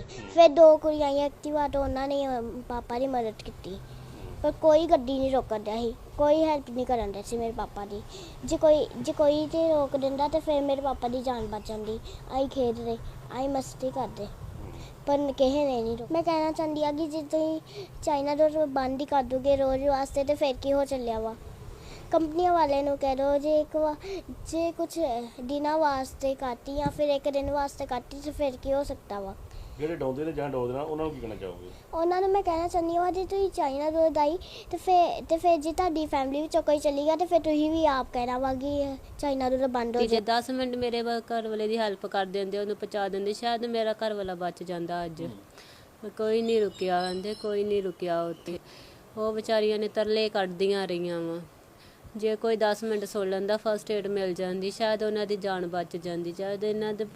ਸੀ ਫਿਰ ਦੋ ਕੁੜੀਆਂ ਆਈਆਂ, ਐਕਟਿਵਾ ਤੋਂ ਉਹਨਾਂ ਨੇ ਪਾਪਾ ਦੀ ਮਦਦ ਕੀਤੀ। ਪਰ ਕੋਈ ਗੱਡੀ ਨਹੀਂ ਰੋਕਣ ਡਿਆ ਸੀ, ਕੋਈ ਹੈਲਪ ਨਹੀਂ ਕਰਨ ਦਿਆ ਸੀ ਮੇਰੇ ਪਾਪਾ ਦੀ। ਜੇ ਕੋਈ ਜੇ ਕੋਈ ਤੇ ਰੋਕ ਦਿੰਦਾ ਤੇ ਫਿਰ ਮੇਰੇ ਪਾਪਾ ਦੀ ਜਾਨ ਬਚ ਜਾਂਦੀ। ਆਈ ਖੇਡਦੇ ਆਈ ਮਸਤੀ ਕਰਦੇ। ਪਰ ਕਿਸੇ ਨੇ ਨਹੀਂ ਰੋਕ ਮੈਂ ਕਹਿਣਾ ਚਾਹੁੰਦੀ ਆ ਕਿ ਜੇ ਤੁਸੀਂ ਚਾਈਨਾ ਡੋਰ ਬੰਦ ਹੀ ਕਰ ਦੋਗੇ ਰੋਜ਼ ਵਾਸਤੇ ਤੇ ਫਿਰ ਕੀ ਹੋ ਚੱਲਿਆ ਵਾ? ਕੰਪਨੀਆਂ ਵਾਲਿਆਂ ਨੂੰ ਕਹਿ ਦੋ, ਜੇ ਇੱਕ ਵਾ ਜੇ ਕੁਝ ਦਿਨਾਂ ਵਾਸਤੇ ਕਾਟੀ ਜਾਂ ਫਿਰ ਇੱਕ ਦਿਨ ਵਾਸਤੇ ਕਾਟੀ ਤੇ ਫਿਰ ਕੀ ਹੋ ਸਕਦਾ ਵਾ? ਜਿਹੜੇ ਡੋਂਦੇ ਨੇ ਜਾਂ ਡੋਦੇ ਨਾ ਉਹਨਾਂ ਨੂੰ ਕੀ ਕਹਿਣਾ ਚਾਹੋਗੇ? ਉਹਨਾਂ ਨੂੰ ਮੈਂ ਕਹਿਣਾ ਚਾਹੁੰਦੀ ਹਾਂ ਜੇ ਤੁਸੀਂ ਚਾਈਨਾ ਡੋਰ ਦਾਈ ਤੇ ਫਿਰ ਤੇ ਫਿਰ ਜੇ ਤੁਹਾਡੀ ਫੈਮਿਲੀ ਵਿੱਚੋਂ ਕੋਈ ਚਲੀ ਗਿਆ ਤੇ ਫਿਰ ਤੁਸੀਂ ਵੀ ਆਪ ਕਹਿਣਾ ਵਾ ਕਿ ਚਾਈਨਾ ਡੋਰ ਬੰਦ ਹੋ ਜੇ ਜਾ 10 ਮਿੰਟ ਮੇਰੇ ਵਾ- ਘਰ ਵਾਲੇ ਦੀ ਹੈਲਪ ਕਰ ਦਿੰਦੇ ਉਹਨੂੰ ਪਹੁੰਚਾ ਦਿੰਦੇ ਸ਼ਾਇਦ ਮੇਰਾ ਘਰ ਵਾਲਾ ਬਚ ਜਾਂਦਾ ਅੱਜ। ਕੋਈ ਨਹੀਂ ਰੁਕਿਆ ਕਹਿੰਦੇ ਕੋਈ ਨਹੀਂ ਰੁਕਿਆ ਉੱਥੇ। ਉਹ ਵਿਚਾਰੀਆਂ ਨੇ ਤਰਲੇ ਕੱਢਦੀਆਂ ਰਹੀਆਂ ਵਾ। ਜੇ ਕੋਈ 10 ਮਿੰਟ ਸੁਣ ਲੈਂਦਾ ਫਸਟ ਏਡ ਮਿਲ ਜਾਂਦੀ ਸ਼ਾਇਦ ਉਹਨਾਂ ਦੀ ਜਾਨ ਬਚ ਜਾਂਦੀ ਸ਼ਾਇਦ ਇਹਨਾਂ ਦੇ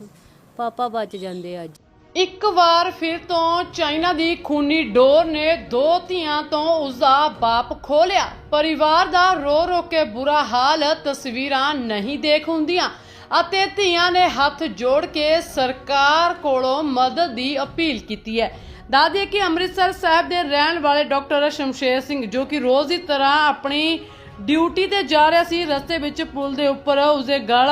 ਪਾਪਾ ਬਚ ਜਾਂਦੇ ਅੱਜ। ਇੱਕ ਵਾਰ ਫਿਰ ਤੋਂ ਚਾਈਨਾ ਦੀ ਖੂਨੀ ਡੋਰ ਨੇ ਦੋ ਧੀਆਂ ਤੋਂ ਉਸਦਾ ਬਾਪ ਖੋ ਲਿਆ ਪਰਿਵਾਰ ਦਾ ਰੋ ਰੋ ਕੇ ਬੁਰਾ ਹਾਲ ਤਸਵੀਰਾਂ ਨਹੀਂ ਦੇਖ ਹੁੰਦੀਆਂ ਅਤੇ ਧੀਆਂ ਨੇ ਹੱਥ ਜੋੜ ਕੇ ਸਰਕਾਰ ਕੋਲੋਂ ਮਦਦ ਦੀ ਅਪੀਲ ਕੀਤੀ ਹੈ। ਦਾਦੀ ਕਿ ਅੰਮ੍ਰਿਤਸਰ ਸਾਹਿਬ ਦੇ ਰਹਿਣ ਵਾਲੇ ਡਾਕਟਰ ਸ਼ਮਸ਼ੇਰ ਸਿੰਘ, ਜੋ ਕਿ ਰੋਜ਼ ਦੀ ਤਰ੍ਹਾਂ ਆਪਣੀ ਡਿਊਟੀ ਤੇ ਜਾ ਰਿਹਾ ਸੀ, ਰਸਤੇ ਵਿੱਚ ਪੁਲ ਦੇ ਉੱਪਰ ਉਸਦੇ ਗਲ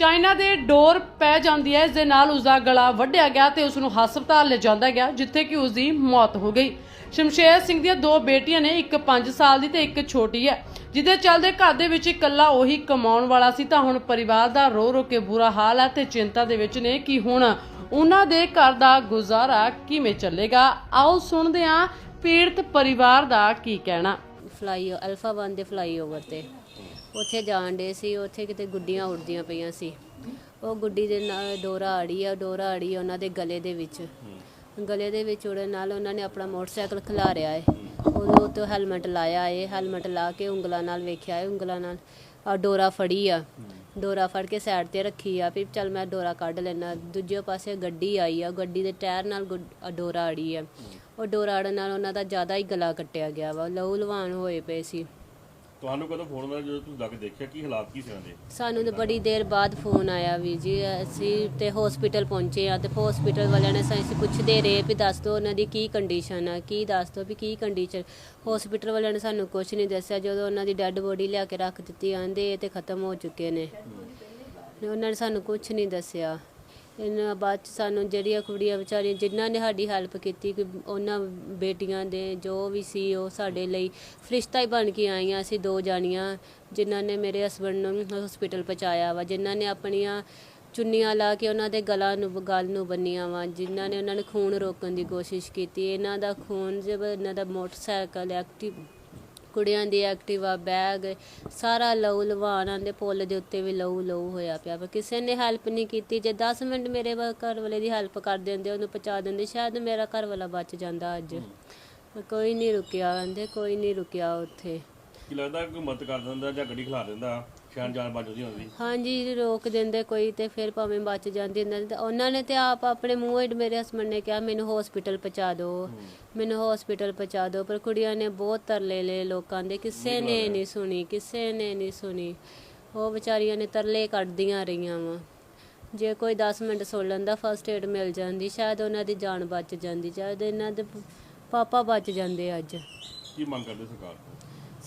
ਚਾਈਨਾ ਦੇ ਡੋਰ ਪੈ ਜਾਂਦੀ ਹੈ ਇਸ ਦੇ ਨਾਲ ਉਸ ਦਾ ਗਲਾ ਵੱਢਿਆ ਗਿਆ ਤੇ ਉਸ ਨੂੰ ਹਸਪਤਾਲ ਲਿਜਾਂਦਾ ਗਿਆ, ਜਿੱਥੇ ਕਿ ਉਸ ਦੀ ਮੌਤ ਹੋ ਗਈ। ਸ਼ਮਸ਼ੇਰ ਸਿੰਘ ਦੀਆਂ ਦੋ ਬੇਟੀਆਂ ਨੇ, ਇੱਕ 5 ਸਾਲ ਦੀ ਤੇ ਇੱਕ ਛੋਟੀ ਹੈ, ਜਿਹਦੇ ਚੱਲਦੇ ਘਰ ਦੇ ਵਿੱਚ ਇਕੱਲਾ ਉਹੀ ਕਮਾਉਣ ਵਾਲਾ ਸੀ। ਤਾਂ ਹੁਣ ਪਰਿਵਾਰ ਦਾ ਰੋ ਰੋ ਕੇ ਬੁਰਾ ਹਾਲ ਹੈ ਤੇ ਚਿੰਤਾ ਦੇ ਵਿੱਚ ਨੇ ਕਿ ਹੁਣ ਉਹਨਾਂ ਦੇ ਘਰ ਦਾ ਗੁਜ਼ਾਰਾ ਕਿਵੇਂ ਚੱਲੇਗਾ। ਆਓ ਸੁਣਦੇ ਹਾਂ ਪੀੜਤ ਪਰਿਵਾਰ ਦਾ ਕੀ ਕਹਿਣਾ। ਫਲਾਈ ਅਲਫਾ 1 ਦੇ ਫਲਾਈਓਵਰ ਤੇ। ਉੱਥੇ ਜਾਣ ਦੇ ਸੀ, ਉੱਥੇ ਕਿਤੇ ਗੁੱਡੀਆਂ ਉੜਦੀਆਂ ਪਈਆਂ ਸੀ। ਉਹ ਗੁੱਡੀ ਦੇ ਨਾਲ ਡੋਰਾ ਆੜੀ ਆ, ਡੋਰਾ ਆੜੀ ਉਹਨਾਂ ਦੇ ਗਲੇ ਦੇ ਵਿੱਚ। ਗਲੇ ਦੇ ਵਿੱਚ ਉੜਨ ਨਾਲ ਉਹਨਾਂ ਨੇ ਆਪਣਾ ਮੋਟਰਸਾਈਕਲ ਖਿਲਾਰਿਆ ਏ। ਉਹਦੇ ਉੱਤੇ ਹੈਲਮਟ ਲਾਇਆ ਏ, ਹੈਲਮਟ ਲਾ ਕੇ ਉਂਗਲਾਂ ਨਾਲ ਵੇਖਿਆ ਏ, ਉਂਗਲਾਂ ਨਾਲ ਆ ਡੋਰਾ ਫੜੀ ਆ। ਡੋਰਾ ਫੜ ਕੇ ਸਾਈਡ ਤੇ ਰੱਖੀ ਆ, ਵੀ ਚੱਲ ਮੈਂ ਡੋਰਾ ਕੱਢ ਲੈਣਾ ਦੂਜੇ ਪਾਸੇ ਗੱਡੀ ਆਈ ਆ, ਗੱਡੀ ਦੇ ਟਾਇਰ ਨਾਲ ਗੁੱਡ- ਆ ਡੋਰਾ ਅੜੀ ਆ। ਉਹ ਡੋਰਾ ਅੜਨ ਨਾਲ ਉਹਨਾਂ ਦਾ ਜ਼ਿਆਦਾ ਹੀ ਗਲਾ ਕੱਟਿਆ ਗਿਆ ਵਾ ਲਹੂ ਲਵਾਨ ਹੋਏ ਪਏ ਸੀ। ਤੁਹਾਨੂੰ ਕਦੋਂ ਫੋਨ ਮਿਲਿਆ ਜਦੋਂ ਤੁਸੀਂ ਲੱਗ ਦੇਖਿਆ? ਕੀ ਹਾਲਾਤ, ਕੀ ਸੀ ਉਹਨਾਂ ਦੇ? ਸਾਨੂੰ ਤਾਂ ਬੜੀ ਦੇਰ ਬਾਅਦ ਫੋਨ ਆਇਆ ਵੀ ਜੀ, ਅਸੀਂ ਤੇ ਹਸਪੀਟਲ ਪਹੁੰਚੇ ਆ ਤੇ ਹਸਪੀਟਲ ਵਾਲਿਆਂ ਨੇ ਸਾਨੂੰ ਪੁੱਛਦੇ ਰਹੇ ਵੀ ਦੱਸ ਦਿਓ ਉਹਨਾਂ ਦੀ ਕੀ ਕੰਡੀਸ਼ਨ ਆ, ਕੀ ਦੱਸ ਦਿਓ ਵੀ ਕੀ ਕੰਡੀਸ਼ਨ ਹਸਪੀਟਲ ਵਾਲਿਆਂ ਨੇ ਸਾਨੂੰ ਕੁਝ ਨਹੀਂ ਦੱਸਿਆ, ਜਦੋਂ ਉਹਨਾਂ ਦੀ ਡੈੱਡ ਬੋਡੀ ਲਿਆ ਕੇ ਰੱਖ ਦਿੱਤੀ ਆਂਦੇ ਇਹ ਤੇ ਖਤਮ ਹੋ ਚੁੱਕੇ ਨੇ। ਉਹਨਾਂ ਨੇ ਸਾਨੂੰ ਕੁਝ ਨਹੀਂ ਦੱਸਿਆ। ਇਹਨਾਂ ਬਾਅਦ ਚ ਸਾਨੂੰ ਜਿਹੜੀਆਂ ਕੁੜੀਆਂ ਵਿਚਾਰੀਆਂ ਜਿਨ੍ਹਾਂ ਨੇ ਸਾਡੀ ਹੈਲਪ ਕੀਤੀ, ਕਿ ਉਹਨਾਂ ਬੇਟੀਆਂ ਦੇ ਜੋ ਵੀ ਸੀ ਉਹ ਸਾਡੇ ਲਈ ਫਰਿਸ਼ਤਾ ਹੀ ਬਣ ਕੇ ਆਈਆਂ। ਅਸੀਂ ਦੋ ਜਾਣੀਆਂ ਜਿਨ੍ਹਾਂ ਨੇ ਮੇਰੇ ਹਸਬੰਡ ਨੂੰ ਹਸਪੀਟਲ ਪਹੁੰਚਾਇਆ ਵਾ, ਜਿਨ੍ਹਾਂ ਨੇ ਆਪਣੀਆਂ ਚੁੰਨੀਆਂ ਲਾ ਕੇ ਉਹਨਾਂ ਦੇ ਗਲਾ ਨੂੰ, ਗਲ ਨੂੰ ਬੰਨੀਆਂ ਵਾ, ਜਿਨ੍ਹਾਂ ਨੇ ਉਹਨਾਂ ਨੇ ਖੂਨ ਰੋਕਣ ਦੀ ਕੋਸ਼ਿਸ਼ ਕੀਤੀ। ਇਹਨਾਂ ਦਾ ਖੂਨ ਜਬ, ਇਹਨਾਂ ਦਾ ਮੋਟਰਸਾਈਕਲ ਐਕਟਿਵ ਕੁੜੀਆਂ ਦੀ ਐਕਟਿਵਾ ਬੈਗ ਸਾਰਾ ਲਹੂ ਲਵਾਨਾਂ ਦੇ ਪੁੱਲ ਦੇ ਉੱਤੇ ਵੀ ਲਹੂ ਲਹੂ ਹੋਇਆ ਪਿਆ ਪਰ ਕਿਸੇ ਨੇ ਹੈਲਪ ਨਹੀਂ ਕੀਤੀ, ਜੇ 10 ਮਿੰਟ ਮੇਰੇ ਘਰ ਵਾਲੇ ਦੀ ਹੈਲਪ ਕਰ ਦਿੰਦੇ ਉਹਨੂੰ ਪਹੁੰਚਾ ਦਿੰਦੇ, ਸ਼ਾਇਦ ਮੇਰਾ ਘਰ ਵਾਲਾ ਬਚ ਜਾਂਦਾ ਅੱਜ। ਕੋਈ ਨਹੀਂ ਰੁਕਿਆ ਕਹਿੰਦੇ ਕੋਈ ਨਹੀਂ ਰੁਕਿਆ ਉੱਥੇ। ਕੀ ਲੱਗਦਾ ਕੋਈ ਮਦਦ ਕਰ ਦਿੰਦਾ ਜਾਂ ਗੱਡੀ ਖਿਲਾ ਦਿੰਦਾ? ਸ਼ਾਨ ਜਾਨ ਬਚ ਜਾਂਦੀ ਹੁੰਦੀ। ਹਾਂਜੀ ਰੋਕ ਦਿੰਦੇ ਕੋਈ ਤੇ ਫਿਰ ਭਾਵੇਂ ਬਚ ਜਾਂਦੀ ਇਹਨਾਂ ਦੀ ਤਾਂ ਉਹਨਾਂ ਨੇ ਤੇ ਆਪ ਆਪਣੇ ਮੂੰਹੋਂ ਹੀ ਮੇਰੇ ਹਸਬੰਡ ਨੇ ਕਿਹਾ ਮੈਨੂੰ ਹਸਪੀਟਲ ਪਹੁੰਚਾ ਦਿਓ। ਮੈਨੂੰ ਹਸਪੀਟਲ ਪਹੁੰਚਾ ਦਿਓ। ਪਰ ਕੁੜੀਆਂ ਨੇ ਬਹੁਤ ਤਰਲੇ ਲਏ ਲੋਕਾਂ ਦੇ। ਕਿਸੇ ਨੇ ਨਹੀਂ ਸੁਣੀ ਕਿਸੇ ਨੇ ਨਹੀਂ ਸੁਣੀ। ਉਹ ਵਿਚਾਰੀਆਂ ਨੇ ਤਰਲੇ ਕੱਢਦੀਆਂ ਰਹੀਆਂ ਵਾ। ਜੇ ਕੋਈ 10 ਮਿੰਟ ਸੁਣ ਲੈਂਦਾ ਫਸਟ ਏਡ ਮਿਲ ਜਾਂਦੀ। ਸ਼ਾਇਦ ਉਹਨਾਂ ਦੀ ਜਾਨ ਬਚ ਜਾਂਦੀ। ਸ਼ਾਇਦ ਇਹਨਾਂ ਦੇ ਪਾਪਾ ਬਚ ਜਾਂਦੇ ਅੱਜ। ਕੀ ਮੰਗ ਕਰਦੇ ਸਰਕਾਰ ਤੋਂ?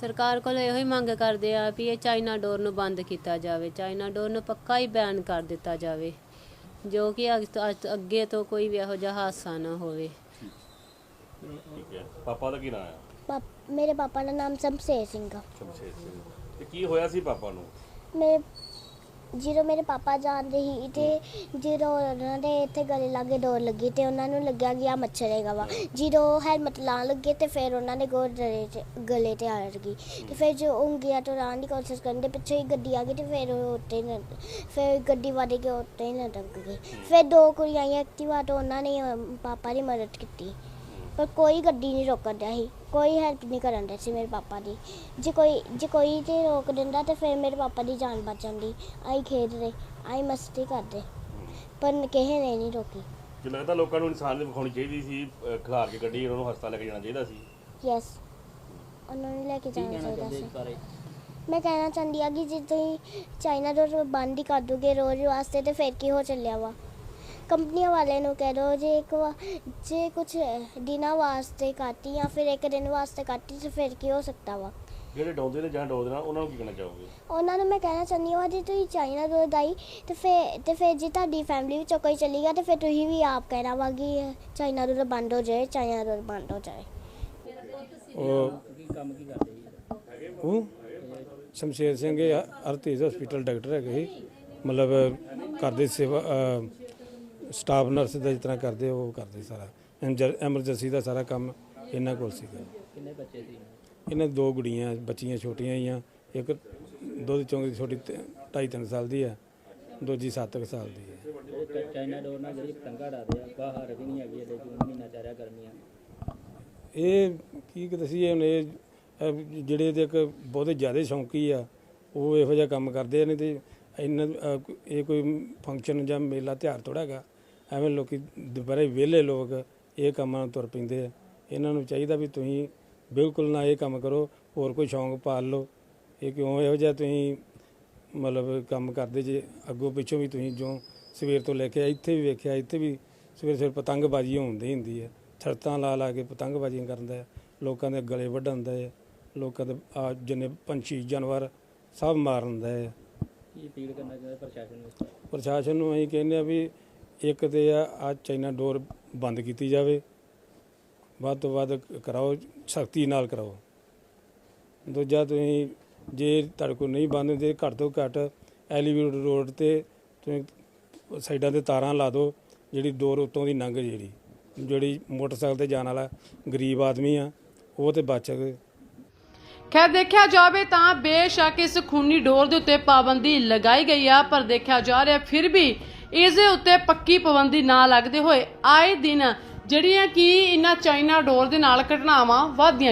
ਸਰਕਾਰ ਕੋਲ ਇਹੋ ਹੀ ਮੰਗ ਕਰਦੇ ਆ ਵੀ ਇਹ ਚਾਈਨਾ ਡੋਰ ਨੂੰ ਬੰਦ ਕੀਤਾ ਜਾਵੇ ਚਾਈਨਾ ਡੋਰ ਨੂੰ ਪੱਕਾ ਹੀ ਬੈਨ ਕਰ ਦਿੱਤਾ ਜਾਵੇ ਜੋ ਕਿ ਅੱਗ ਤੋਂ- ਅੱਜ ਤੋਂ ਅੱਗੇ ਤੋਂ ਕੋਈ ਵੀ ਇਹੋ ਜਿਹਾ ਹਾਦਸਾ ਨਾ ਹੋਵੇ। ਠੀਕ ਹੈ। ਪਾਪਾ ਦਾ ਕੀ ਨਾਮ ਹੈ ਪਾਪ- ਮੇਰੇ ਪਾਪਾ ਦਾ ਨਾਮ ਸ਼ਮਸ਼ੇਰ ਸਿੰਘ ਆ। ਸ਼ਮਸ਼ੇਰ ਸਿੰਘ। ਤੇ ਕੀ ਹੋਇਆ ਸੀ ਪਾਪਾ ਨੂੰ? ਮੇਰੇ ਜਦੋਂ ਮੇਰੇ ਪਾਪਾ ਜਾਂਦੇ ਸੀ ਤੇ ਜਦੋਂ ਉਹਨਾਂ ਦੇ ਇੱਥੇ ਗਲੇ ਲਾਗੇ ਡੋਰ ਲੱਗੀ ਤੇ ਉਹਨਾਂ ਨੂੰ ਲੱਗਿਆ ਕਿ ਆ ਮੱਛਰ ਹੈਗਾ ਵਾ। ਜਦੋਂ ਹੈਲਮਟ ਲਾਉਣ ਲੱਗੇ ਤੇ ਫਿਰ ਉਹਨਾਂ ਦੇ ਗੋਡੇ ਤੇ ਗਲੇ ਤੇ ਆ ਗਈ। ਤੇ ਫਿਰ ਜੋ ਉਂਗਲੀਆਂ ਤੋਂ ਲਾਉਣ ਦੀ ਕੋਸ਼ਿਸ਼ ਕਰਨ ਦੇ ਪਿੱਛੇ ਹੀ ਗੱਡੀ ਆ ਗਈ ਤੇ ਫਿਰ ਉਹ ਉੱਤੇ ਹੀ ਲਟ- ਫਿਰ ਗੱਡੀ ਵਾਦੇ ਕੇ ਉੱਤੇ ਹੀ ਲਟਕ ਗਈ। ਫਿਰ ਦੋ ਕੁੜੀਆਂ ਆਈਆਂ ਐਕਟਿਵਾ ਤੋਂ ਉਹਨਾਂ ਨੇ ਅਮ, ਪਾਪਾ ਦੀ ਮਦਦ ਕੀਤੀ। ਪਰ ਕੋਈ ਗੱਡੀ ਨਹੀਂ ਰੋਕਣ ਡਿਆ ਸੀ। ਕੋਈ ਹੈਲਪ ਨਹੀਂ ਕਰਨ ਡਿਆ ਸੀ ਮੇਰੇ ਪਾਪਾ ਦੀ। ਜੇ ਕੋਈ ਜੇ ਕੋਈ ਤੇ ਰੋਕ ਦਿੰਦਾ ਤੇ ਫਿਰ ਮੇਰੇ ਪਾਪਾ ਦੀ ਜਾਨ ਬਚ ਜਾਂਦੀ। ਆਈ ਖੇਡਦੇ ਆਈ ਮਸਤੀ ਕਰਦੇ। ਪਰ ਕਿਸੇ ਨੇ ਨਹੀਂ ਰੋਕੀ। ਕੀ ਲੱਗਦਾ ਲੋਕਾਂ ਨੂੰ ਇਨਸਾਨ ਦੀ ਵਿਖਾਉਣੀ ਚਾਹੀਦੀ ਸੀ ਅਹ ਖਿਲਾਰ ਕੇ ਗੱਡੀ ਉਹਨਾਂ ਨੂੰ ਹਸਪਤਾਲ ਲੈ ਕੇ ਜਾਣਾ ਚਾਹੀਦਾ ਸੀ। ਯੈਸ ਉਹਨਾਂ ਨੂੰ ਲੈ ਕੇ ਜਾਣਾ ਚਾਹੀਦਾ ਸੀ। ਮੈਂ ਕਹਿਣਾ ਚਾਹੁੰਦੀ ਆ ਕਿ ਜੇ ਤੁਸੀਂ ਚਾਈਨਾ ਡੋਰ ਬੰਦ ਹੀ ਕਰ ਦੋਗੇ ਰੋਜ਼ ਵਾਸਤੇ ਤੇ ਫਿਰ ਕੀ ਹੋ ਚੱਲਿਆ ਵਾ? ਕੰਪਨੀਆਂ ਵਾਲੇ ਨੂੰ ਕਹਿ ਦੋ ਜੇ ਇੱਕ ਵਾ- ਜੇ ਕੁਝ ਦਿਨਾਂ ਵਾਸਤੇ ਕਾਟੀ ਜਾਂ ਫਿਰ ਇੱਕ ਦਿਨ ਵਾਸਤੇ ਕਾਟੀ ਤੇ ਫਿਰ ਕੀ ਹੋ ਸਕਦਾ ਵਾ? ਜਿਹੜੇ ਡਾਉਂਦੇ ਨੇ ਜਾਂ ਡੋਲਦੇ ਨੇ ਉਹਨਾਂ ਨੂੰ ਕੀ ਕਹਿਣਾ ਚਾਹੋਗੇ? ਉਹਨਾਂ ਨੂੰ ਮੈਂ ਕਹਿਣਾ ਚਾਹੁੰਦੀ ਹਾਂ ਜੇ ਤੁਸੀਂ ਚਾਈਨਾ ਤੋਂ ਦਾਈ ਤੇ ਫਿਰ ਤੇ ਫਿਰ ਜੇ ਤੁਹਾਡੀ ਫੈਮਿਲੀ ਵਿੱਚੋਂ ਕੋਈ ਚਲੀ ਗਿਆ ਤੇ ਫਿਰ ਤੁਸੀਂ ਵੀ ਆਪ ਕਹਿਣਾ ਵਾ ਕਿ ਚਾਈਨਾ ਤੋਂ ਬੰਦ ਹੋ ਜਾਏ ਚਾਈਨਾ ਤੋਂ ਬੰਦ ਹੋ ਜਾਏ। ਉਹ ਉਹ ਸ਼ਮਸ਼ੇਰ ਸਿੰਘ ਇਹ ਅਰਤੇਜ ਹਸਪੀਟਲ ਡਾਕਟਰ ਹੈਗੇ ਸੀ। ਮਤਲਬ ਕਰਦੇ ਸੇਵਾ ਸਟਾਫ ਨਰਸ ਦਾ ਜਿਸ ਤਰ੍ਹਾਂ ਕਰਦੇ ਉਹ ਕਰਦੇ ਸਾਰਾ। ਐਮਰਜੈਂਸੀ ਦਾ ਸਾਰਾ ਕੰਮ ਇਹਨਾਂ ਕੋਲ ਸੀਗਾ। ਕਿੰਨੇ ਬੱਚੇ ਸੀ? ਇਹਨਾਂ ਦੀ ਦੋ ਗੁੜੀਆਂ ਬੱਚੀਆਂ ਛੋਟੀਆਂ ਹੀ ਆ ਇੱਕ ਦੁੱਧ ਚੋਂਗ ਦੀ ਛੋਟੀ 2.5 3 ਸਾਲ ਦੀ ਆ ਦੂਜੀ 7 ਸਾਲ ਦੀ ਹੈ ਜਿਹੜੇ ਚਾਈਨਾ ਡੋਰ ਨਾਲ ਜਿਹੜੀ ਪਤੰਗਾ ਉਡਾਦੇ ਆ ਬਾਹਰ ਵੀ ਨਹੀਂ ਹੈਗੀ ਇਹਦੇ ਜੂਨ ਮਹੀਨਾ ਚੱਲ ਰਿਹਾ ਗਰਮੀਆਂ। ਇਹ ਕੀ ਕਿ ਦਸੀਏ ਹੁਣ ਇਹ ਜਿਹੜੇ ਇਹਦੇ ਇੱਕ ਬਹੁਤੇ ਜ਼ਿਆਦਾ ਸ਼ੌਂਕੀ ਆ ਉਹ ਇਹੋ ਜਿਹਾ ਕੰਮ ਕਰਦੇ ਨੇ ਤੇ ਇਹਨਾਂ ਇਹ ਕੋਈ ਫੰਕਸ਼ਨ ਜਾਂ ਮੇਲਾ ਤਿਉਹਾਰ ਥੋੜ੍ਹਾ ਹੈਗਾ। ਐਵੇਂ ਲੋਕੀ ਦੁਪਹਿਰੇ ਵਿਹਲੇ ਲੋਕ ਇਹ ਕੰਮਾਂ ਨੂੰ ਤੁਰ ਪੈਂਦੇ ਆ। ਇਹਨਾਂ ਨੂੰ ਚਾਹੀਦਾ ਵੀ ਤੁਸੀਂ ਬਿਲਕੁਲ ਨਾ ਇਹ ਕੰਮ ਕਰੋ ਹੋਰ ਕੋਈ ਸ਼ੌਂਕ ਪਾਲ ਲਓ। ਇਹ ਕਿਉਂ? ਇਹੋ ਜਿਹਾ ਤੁਸੀਂ ਮਤਲਬ ਕੰਮ ਕਰਦੇ ਜੇ ਅੱਗੋਂ ਪਿੱਛੋਂ ਵੀ ਤੁਸੀਂ ਜੋ ਸਵੇਰ ਤੋਂ ਲੈ ਕੇ ਇੱਥੇ ਵੀ ਵੇਖਿਆ ਇੱਥੇ ਵੀ ਸਵੇਰ ਸਵੇਰ ਪਤੰਗਬਾਜ਼ੀ ਹੁੰਦੀ ਹੁੰਦੀ ਹੈ ਛੜਤਾਂ ਲਾ ਲਾ ਕੇ ਪਤੰਗਬਾਜ਼ੀਆਂ ਕਰਦਾ ਹੈ ਲੋਕਾਂ ਦੇ ਗਲੇ ਵੱਢਾਉਂਦਾ ਹੈ ਲੋਕਾਂ ਦੇ ਆ ਜਿੰਨੇ ਪੰਛੀ ਜਾਨਵਰ ਸਭ ਮਾਰਦਾ ਹੈ ਕੀ ਅਪੀਲ ਕਰਨਾ ਚਾਹੁੰਦੇ ਪ੍ਰਸ਼ਾਸਨ ਨੂੰ ਪ੍ਰਸ਼ਾਸਨ ਨੂੰ ਅਸੀਂ ਕਹਿੰਦੇ ਆ ਵੀ ਇੱਕ ਤੇ ਆ ਆ ਚਾਈਨਾ ਡੋਰ ਬੰਦ ਕੀਤੀ ਜਾਵੇ। ਵੱਧ ਤੋਂ ਵੱਧ ਕਰਾਓ, ਸਖਤੀ ਨਾਲ ਕਰਾਓ। ਦੂਜਾ ਤੁਸੀਂ, ਜੇ ਤੁਹਾਡੇ ਕੋਲ ਨਹੀਂ ਬੰਦ ਹੁੰਦੇ, ਘੱਟ ਤੋਂ ਘੱਟ ਐਲੀਵੇਟਡ ਰੋਡ ਤੇ ਤੁਸੀਂ ਸਾਈਡਾਂ ਤੇ ਤਾਰਾਂ ਲਾ ਦਿਓ, ਜਿਹੜੀ ਡੋਰ ਉੱਤੋਂ ਦੀ ਲੰਘ ਜਿਹੜੀ ਜਿਹੜੀ ਮੋਟਰਸਾਈਕਲ ਤੇ ਜਾਣ ਵਾਲਾ ਗਰੀਬ ਆਦਮੀ ਆ, ਉਹ ਤੇ ਬਚ ਸਕੇ ਖੈਰ, ਦੇਖਿਆ ਜਾਵੇ ਤਾਂ ਬੇਸ਼ੱਕ ਇਸ ਖੂਨੀ ਡੋਰ ਦੇ ਉੱਤੇ ਪਾਬੰਦੀ ਲਗਾਈ ਗਈ ਆ, ਪਰ ਦੇਖਿਆ ਜਾ ਰਿਹਾ ਫਿਰ ਵੀ ਇਸ ਦੇ ਉੱਤੇ ਪੱਕੀ ਪਾਬੰਦੀ ਨਾ ਲੱਗਦੇ ਹੋਏ ਆਏ ਦਿਨ ਜਿਹੜੀਆਂ ਕਿ ਇਹਨਾਂ ਚਾਈਨਾ ਡੋਰ ਦੇ ਨਾਲ ਘਟਨਾਵਾਂ ਵਧਦੀਆਂ